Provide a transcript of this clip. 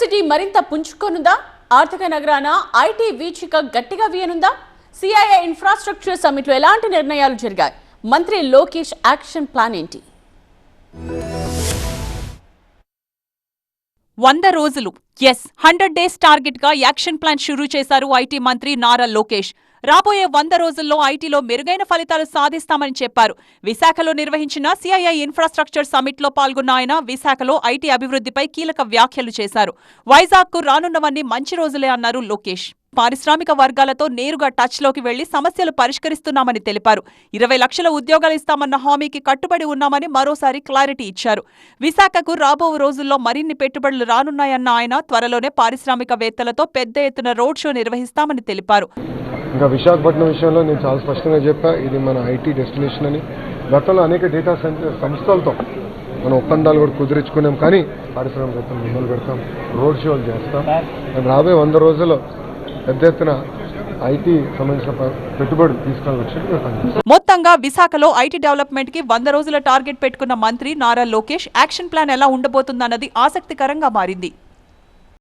City మరింత పుంజుకోనుందా? ఆర్థిక నగరాన IT వీచిక గట్టిగా వీయనుందా? సిఐఐ ఇన్ఫ్రాస్ట్రక్చర్ సమ్మిట్లో ఎలాంటి నిర్ణయాలు జరిగాయి? మంత్రి లోకేష్ యాక్షన్ ప్లాన్ ఏంటి? వంద రోజులు. ఎస్ హండ్రెడ్ డేస్ టార్గెట్గా యాక్షన్ ప్లాన్ షురూ చేశారు ఐటీ మంత్రి నారా లోకేష్. రాబోయే వంద రోజుల్లో ఐటీలో మెరుగైన ఫలితాలు సాధిస్తామని చెప్పారు. విశాఖలో నిర్వహించిన సిఐఐ ఇన్ఫ్రాస్ట్రక్చర్ సమిట్లో పాల్గొన్న ఆయన విశాఖలో ఐటీ అభివృద్ధిపై కీలక వ్యాఖ్యలు చేశారు. వైజాగ్కు రానున్నవన్నీ మంచి రోజులే అన్నారు లోకేష్. పారిశ్రామిక వర్గాలతో నేరుగా టచ్లోకి వెళ్ళి సమస్యలు పరిష్కరిస్తున్నామని తెలిపారు. ఇరవై లక్షల ఉద్యోగాలు ఇస్తామన్న హామీకి కట్టుబడి ఉన్నామని మరోసారి క్లారిటీ ఇచ్చారు. విశాఖకు రాబో రోజుల్లో మరిన్ని పెట్టుబడులు రానున్నాయన్న ఆయన త్వరలోనే పారిశ్రామికవేత్తలతో పెద్ద ఎత్తున రోడ్ షో నిర్వహిస్తామని తెలిపారు. ఇంకా విశాఖపట్నం విషయంలో నేను చాలా స్పష్టంగా చెప్పా ఇది మన ఐటీ డెస్టినేషన్ అని. గతంలో అనేక డేటా సెంటర్ సంస్థలతో మనం ఒప్పందాలు కూడా కుదిరించుకున్నాం కానీ పారిశ్రామికవేత్తలు మిమ్మల్ని పెడతాం రోడ్ షోలు చేస్తాం. రాబోయే వంద రోజుల్లో పెద్ద ఎత్తున ఐటీ సంబంధించిన పెట్టుబడులు తీసుకొని మొత్తంగా విశాఖలో ఐటీ డెవలప్మెంట్కి వంద రోజుల టార్గెట్ పెట్టుకున్న మంత్రి నారా లోకేష్ యాక్షన్ ప్లాన్ ఎలా ఉండబోతుందన్నది ఆసక్తికరంగా మారింది.